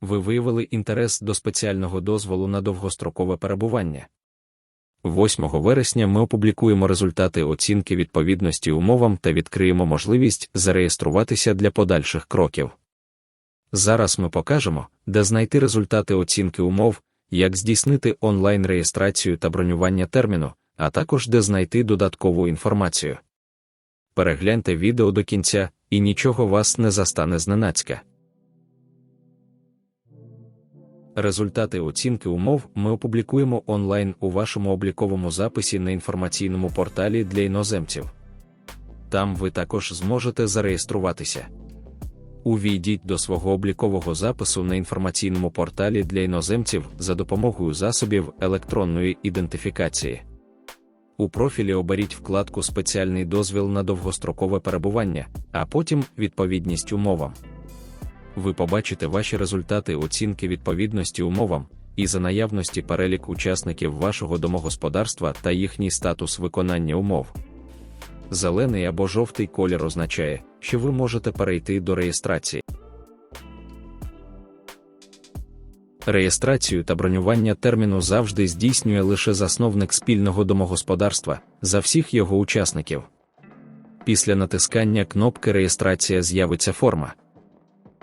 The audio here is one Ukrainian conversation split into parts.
Ви виявили інтерес до спеціального дозволу на довгострокове перебування. 8 вересня ми опублікуємо результати оцінки відповідності умовам та відкриємо можливість зареєструватися для подальших кроків. Зараз ми покажемо, де знайти результати оцінки умов, як здійснити онлайн-реєстрацію та бронювання терміну, а також де знайти додаткову інформацію. Перегляньте відео до кінця, і нічого вас не застане зненацька. Результати оцінки умов ми опублікуємо онлайн у вашому обліковому записі на інформаційному порталі для іноземців. Там ви також зможете зареєструватися. Увійдіть до свого облікового запису на інформаційному порталі для іноземців за допомогою засобів електронної ідентифікації. У профілі оберіть вкладку Спеціальний дозвіл на довгострокове перебування, а потім відповідність умовам. Ви побачите ваші результати оцінки відповідності умовам і за наявності перелік учасників вашого домогосподарства та їхній статус виконання умов. Зелений або жовтий колір означає, що ви можете перейти до реєстрації. Реєстрацію та бронювання терміну завжди здійснює лише засновник спільного домогосподарства за всіх його учасників. Після натискання кнопки Реєстрація з'явиться форма.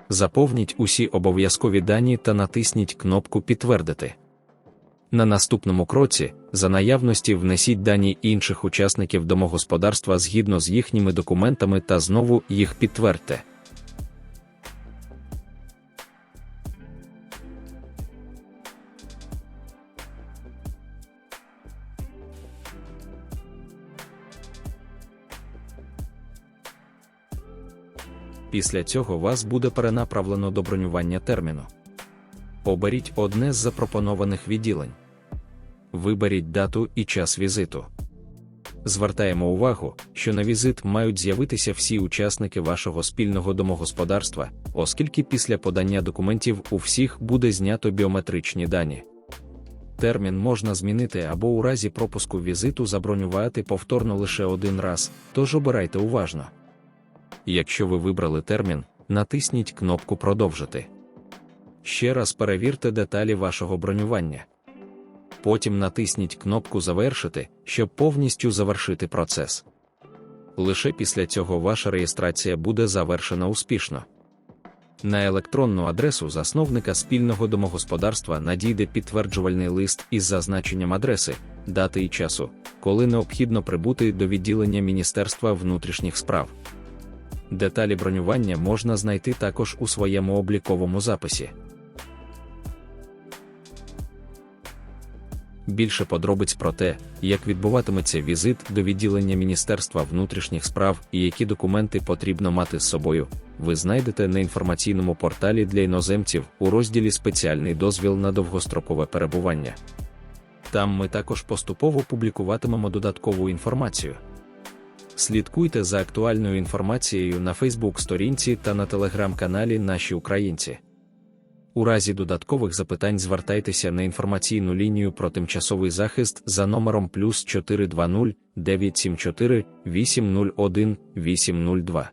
Заповніть усі обов'язкові дані та натисніть кнопку Підтвердити. На наступному кроці, за наявності внесіть дані інших учасників домогосподарства згідно з їхніми документами та знову їх підтвердьте. Після цього вас буде перенаправлено до бронювання терміну. Оберіть одне з запропонованих відділень. Виберіть дату і час візиту. Звертаємо увагу, що на візит мають з'явитися всі учасники вашого спільного домогосподарства, оскільки після подання документів у всіх буде знято біометричні дані. Термін можна змінити або у разі пропуску візиту забронювати повторно лише один раз, тож обирайте уважно. Якщо ви вибрали термін, натисніть кнопку Продовжити. Ще раз перевірте деталі вашого бронювання. Потім натисніть кнопку Завершити, щоб повністю завершити процес. Лише після цього ваша реєстрація буде завершена успішно. На електронну адресу засновника спільного домогосподарства надійде підтверджувальний лист із зазначенням адреси, дати і часу, коли необхідно прибути до відділення Міністерства внутрішніх справ. Деталі бронювання можна знайти також у своєму обліковому записі. Більше подробиць про те, як відбуватиметься візит до відділення Міністерства внутрішніх справ і які документи потрібно мати з собою, ви знайдете на інформаційному порталі для іноземців у розділі Спеціальний дозвіл на довгострокове перебування. Там ми також поступово публікуватимемо додаткову інформацію. Слідкуйте за актуальною інформацією на Фейсбук-сторінці та на телеграм-каналі Наші Українці. У разі додаткових запитань звертайтеся на інформаційну лінію про тимчасовий захист за номером плюс 420 974 801 802.